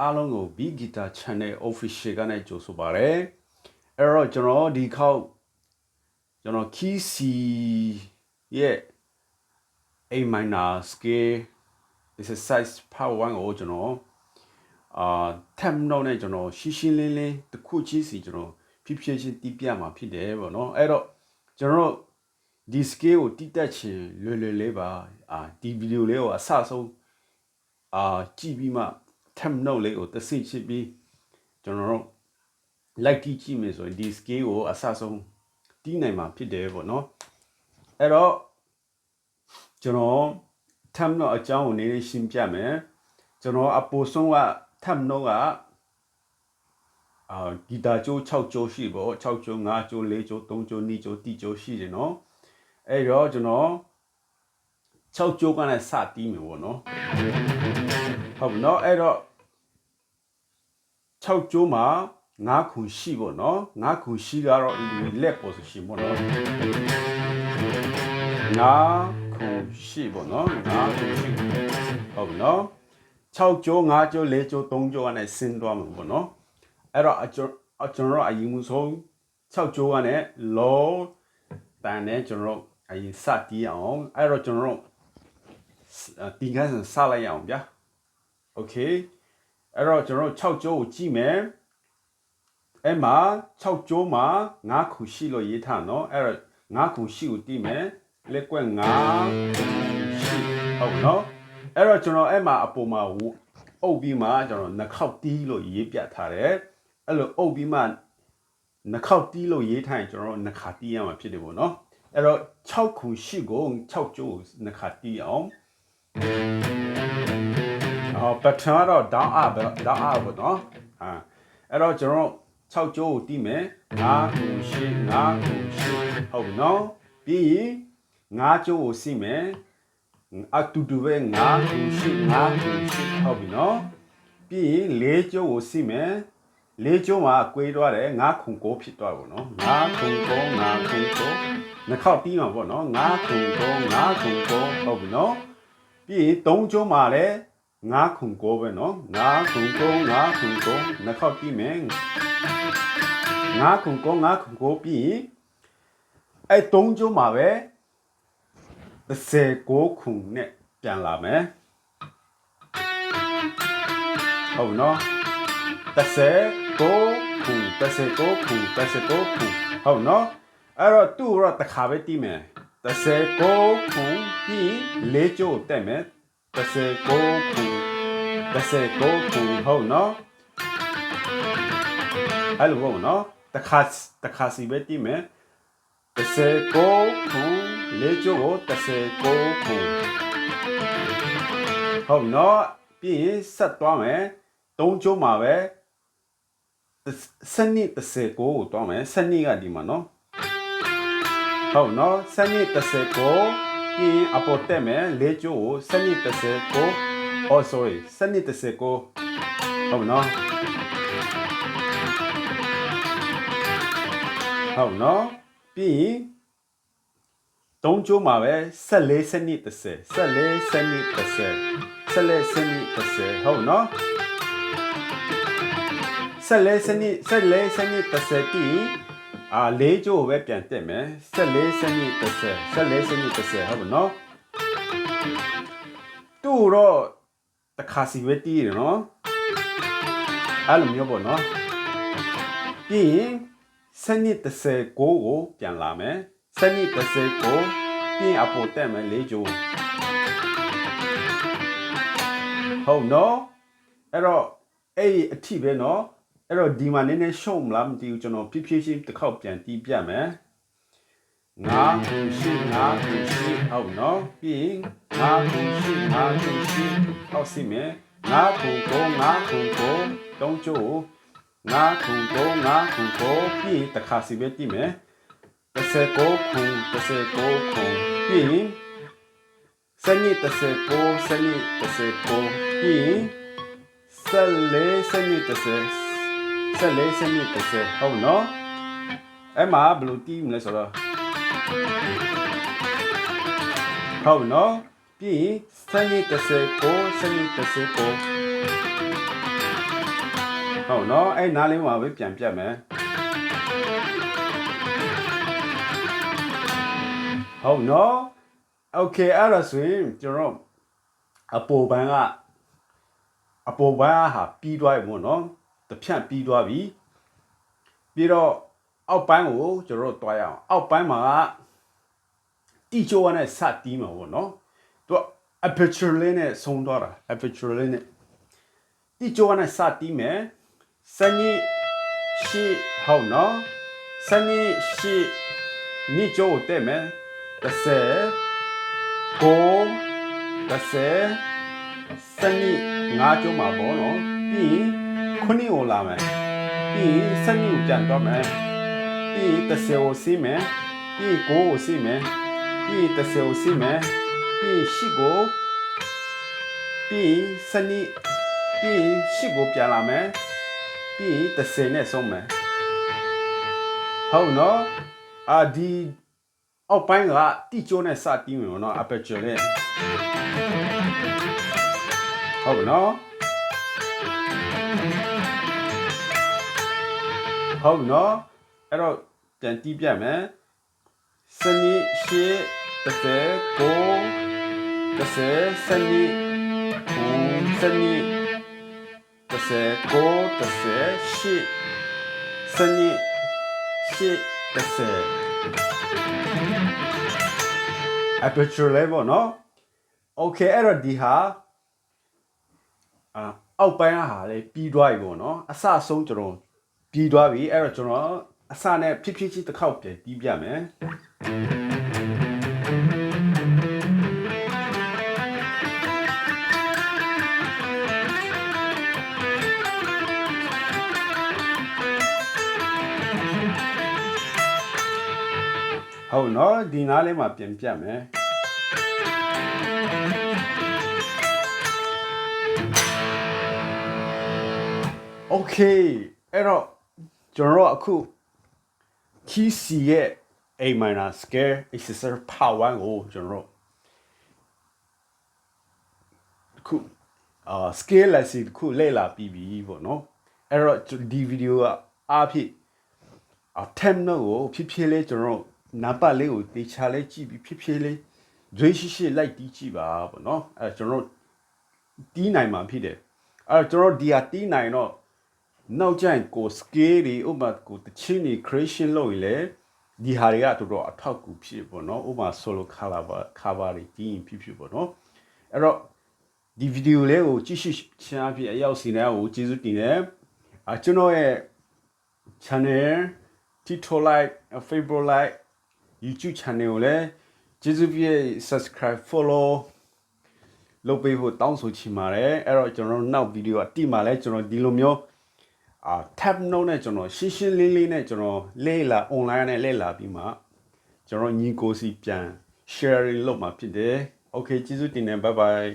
အားလုံးကို Big Guitar Channel Official ကနေကြိုဆိုပါရစေအဲ့တော့ကျွန်တော်ဒီခေါက်ကျွန်တော် Key C ရဲ့ A minor scale exercise part 1ကိုကျွန်တော်အာ tab note နဲ့ကျွန်တော်ရှင်းရှင်းလင်းလင်းတစ်ခုချင်းစီကျွန်တော်ဖြည်းဖြည်းချင်းတီးပြမှာဖြစ်တယ်ပေါ့နော်အဲ့တော့ကျွန်တော်တို့ဒီ scale ကိုတီးတက်ခြင်းလွယ်လွယ်လေးပါအာဒီဗီဒီယိုလေးကိုအဆဆုံးအာကြည့်ပြီးမှ tab note လေးကိုတစ်စိတ်ချစ်ပြီးကျွန်တော်တို့ like တီးကြည့်မယ်ဆိုရင်ဒီ scale ကိုအဆဆုံးတီးနိုင်မှာဖြစ်တယ်ပေါ့နော်အဲ့တော့ကျွန်တော် tab note အကြောင်းကိုနည်းနည်းရှင်းပြမယ်ကျွန်တော်အပိုဆုံးက tab note ကအာဂီတာကျိုး6ကျိုးရှိပေါ့6ကျိုး5ကျိုး4ကျိုး3ကျိုး2ကျိုး10ကျိုးရှိတယ်နော်အဲ့တော့ကျွန်တော်6ကျိုးကလည်းစတီးမယ်ပေါ့နော် ဟုတ်ပြီနော်အဲ့တော့6ကျိုးမှာ9ခုရှိပေါ့နော်9ခုရှိကတော့လက်ပေါ်ဆိုရှိပေါ့နော်9ခုရှိပေါ့နော်9ခုရှိဟုတ်ပြီနော်6ကျိုး5ကျိုး4ကျိုး3ကျိုးကနေဆင်းသွားမှာပေါ့နော်အဲ့တော့အကျွန်အကျွန်တော်အရင်မှုဆုံး6ကျိုးကနေ low တန်နဲ့ကျွန်တော်အရင်စတီးအောင်အဲ့တော့ကျွန်တော်တင်ခန်းစလိုက်အောင်ဗျာ okay အဲ့တော့ကျွန်တော်6ကျိုးကိုကြည့်မယ်အဲ့မှာ6ကျိုးမှာ9ခုရှိလို့ရေးထားနော်အဲ့တော့9ခုရှိကိုတီးမယ်လက်ကွက်9ရှိဟုတ်နော်အဲ့တော့ကျွန်တော်အဲ့မှာအပေါ်မှာအုပ်ပြီးမှကျွန်တော်နှခေါက်တီးလို့ရေးပြထားတယ်အဲ့လိုအုပ်ပြီးမှနှခေါက်တီးလို့ရေးထားရင်ကျွန်တော်နှခါတီးရမှာဖြစ်တယ်ပေါ့နော်အဲ့တော့6ခုရှိကို6ကျိုးနှခါတီးအောင် အော်ပတ်ထန်တော့ down up down up ပေါ့နော်အာအဲ့တော့ကျွန်တော်6ကျိုးကိုတီးမယ်9ခုရှိ9ခုရှိဟုတ်ပြီနော်ပြီးရင်9ကျိုးကိုစီးမယ်အတူတူပဲ9ခုရှိ9ခုရှိဟုတ်ပြီနော်ပြီးရင်4ကျိုးကိုစီးမယ်လေးကျုံးမှာကွေးသွားတယ်ငါခုံကိုဖြစ်သွားပါတော့ငါခုံကိုငါခုံကိုနှစ်ခေါက်တီးမှာပေါ့နော်ငါခုံကိုငါခုံကိုဟုတ်ပြီနော်ပြီးရင်သုံးကျုံးမှာလည်း ငါခုံကိုပဲနော်ငါခုံကိုငါခုံကိုနှစ်ခေါက်တီးမယ်ငါခုံကိုငါခုံကိုပြီးရင်အဲသုံးကျုံးမှာပဲ39ခုနဲ့ပြန်လာမယ်ဟုတ်နော်30ကိုခု30ကိုခု30ကိုခုဟုတ်နော်အဲ့တော့သူ့တော့တစ်ခါပဲတီးမယ်30ကိုခုပြီးလေးကျိုးတက်မယ် 30ကိုခု30ကိုခုဟုတ်နော်အဲ့လိုပေါ့နော်တစ်ခါတစ်ခါစီပဲတီးမယ်30ကိုခုလေးကျိုးကို30ကိုခုဟုတ်နော်ပြီးရင်ဆက်သွားမယ်သုံးကျိုးမှာပဲစနစ်30ကိုတွားမယ်စနစ်ကဒီမှာနော်ဟုတ်နော်စနစ်30 ကိုပြီးအပေါ်တက်မယ်လေးကျိုးကိုစနစ်30ကို oh sorry စနစ်30ကိုဟုတ်နော်ဟုတ်နော်ပြီးသုံးကျိုးမှာပဲ14စနစ်30 14စနစ်30 14စနစ်30ဟုတ်နော်ဆက်လဲစနစ်ဆက်လဲစနစ်30တီ အာလေးကျိုးပဲပြန်တက်မယ်ဆက်လဲစနစ်30ဆက်လဲစနစ်30ဟုတ်ပါနော်တူတော့တခါစီဝဲတီးရနော်အဲ့လိုမျိုးပေါ့နော်ပြီးရင်စနစ်30ကိုကိုပြန်လာမယ်စနစ်30ကိုပြီးအပေါ်တက်မယ်လေးကျိုးဟုတ်နော်အဲ့တော့အဲ့ဒီအထိပဲနော် အဲ့တော့ဒီမှာနည်းနည်းရှုံမလားမသိဘူးကျွန်တော်ဖြည်းဖြည်းချင်းတစ်ခေါက်ပြန်တီးပြမယ်ငါခုရှိငါခုရှိဟုတ်နော်ပြီးရင်ငါခုရှိငါခုရှိဟောက်စီမယ်ငါခုကိုငါခုကိုတုံးချိုးငါခုကိုငါခုကိုပြီးတစ်ခါစီပဲတီးမယ်တစ်စက်ကိုခုတစ်စက်ကိုခုပြီးရင်စနစ်တစ်စက်ကိုစနစ်တစ်စက်ကိုပြီးရင်ဆက်လေးစနစ်တစ်စက် ဆက်လေးစနစ်တစ်စက်ဟုတ်နော်အဲ့မှာဘယ်လိုတီးမလဲဆိုတော့ဟုတ်နော်ပြီးစနစ်တစ်စက်ကိုစနစ်တစ်စက်ကိုဟ ဟုတ်နော်အဲ့နားလေးမှာပဲပြန်ပြတ်မယ်ဟုတ်နော်โอเคအဲ့ဒါဆိုရင်ကျွန်တော်အပေါ်ဘန်းကအပေါ်ဘန်းဟာပြီးသွားပြီပေါ့နော် တစ်ဖြန့်ပြီးသွားပြီပြီးတော့အောက်ပိုင်းကိုကျွန်တော်တို့တွားရအောင်အောက်ပိုင်းမှာကတီချိုးနဲ့စတီးမှာပေါ့နော်သူက aperture လေးနဲ့ဆုံးသွားတာ aperture လေးနဲ့တီချိုးနဲ့စတီးမယ်စနေရှိဟုတ်နော်စနေရှိနိချိုးတဲ့မယ်တစ်ဆယ်ကိုတစ်ဆယ်စနေငါးကျုံးမှာပေါ့နော်ပြီးရင် ခုနှစ်ကိုလာမယ်ပြီးရင်စနေကိုပြန်တော့မယ်ပြီးရင်တစ်ဆယ်ကိုစီးမယ်ပြီးရင်ကိုကိုစီးမယ်ပြီးရင်တစ်ဆယ်ကိုစီးမယ်ပြီးရင်ရှိကိုပြီးရင်စနေပြီးရင်ရှိကိုပြန်လာမယ်ပြီးရင်တစ်ဆယ်နဲ့ဆုံးမယ်ဟုတ်နော်အာဒီအောက်ပိုင်းကတိကျိုးနဲ့စတီးမယ်နော် aperture နဲ့ဟုတ်ပြီနော် ဟုတ်နော်အဲ့တော့ပြန်တီးပြမယ်စနေရှေ့တစ်ဖက်ကိုတစ်ဖက်စနေကိုစနေတစ်ဖက်ကိုတစ်ဖက်ရှေ့စနေရှေ့တစ်ဖက် aperture level နော် okay အဲ့တော့ဒီဟာအာအောက်ပိုင်းဟာလေပြီးသွားပြီပေါ့နော်အစဆုံးကျွန်တော် ပြီးသွားပြီအဲ့တော့ကျွန်တော်အစနဲ့ဖြည်းဖြည်းချင်းတစ်ခေါက်ပြန်တီးပြမယ်ဟုတ်เนาะဒီနားလေးမှာပြန်ပြမယ် โอเคအဲ့တော့ ကျွန်တော်တို့အခု key C ရဲ့ A minor scale exercise part 1ကိုကျွန်တော်တို့အခုအာ scale lesson တစ်ခုလေ့လာပြီးပြီပေါ့နော်အဲ့တော့ဒီဗီဒီယိုကအားဖြင့်အ terminal ကိုဖြည်းဖြည်းလေးကျွန်တော်တို့နံပါတ်လေးကိုတေချာလေးကြည့်ပြီးဖြည်းဖြည်းလေးဒွေးရှိရှိလိုက်တီးကြည့်ပါပေါ့နော်အဲ့ကျွန်တော်တို့တီးနိုင်မှာဖြစ်တယ်အဲ့တော့ကျွန်တော်တို့ဒီဟာတီးနိုင်တော့ နောက်ကျရင်ကို scale တွေဥပမာကိုတချင်းတွေ creation လုပ်ရင်လေဒီဟာတွေကတော်တော်အထောက်အကူဖြစ်ပေါ့နော်ဥပမာ solo color cover တွေတီးရင်ဖြစ်ဖြစ်ပေါ့နော်အဲ့တော့ဒီဗီဒီယိုလေးကိုကြည့်ရှုချင်အဖြစ်အရောက်စီနေကိုကျေးဇူးတင်တယ်အကျွန်တော်ရဲ့ channel TikTok like Facebook like YouTube channel ကိုလည်းကျေးဇူးပြည့် subscribe follow လုပ်ပေးဖို့တောင်းဆိုချင်ပါတယ်အဲ့တော့ကျွန်တော်တို့နောက်ဗီဒီယိုအတိမှာလဲကျွန်တော်ဒီလိုမျိုး အာ tab note နဲ့ကျွန်တော်ရှင်းရှင်းလင်းလင်းနဲ့ကျွန်တော်လေ့လာ online နဲ့လေ့လာပြီးမှကျွန်တော်ညီကိုစီပြန် sharing လုပ်မှာဖြစ်တယ် okay ကျေးဇူးတင်တယ် bye bye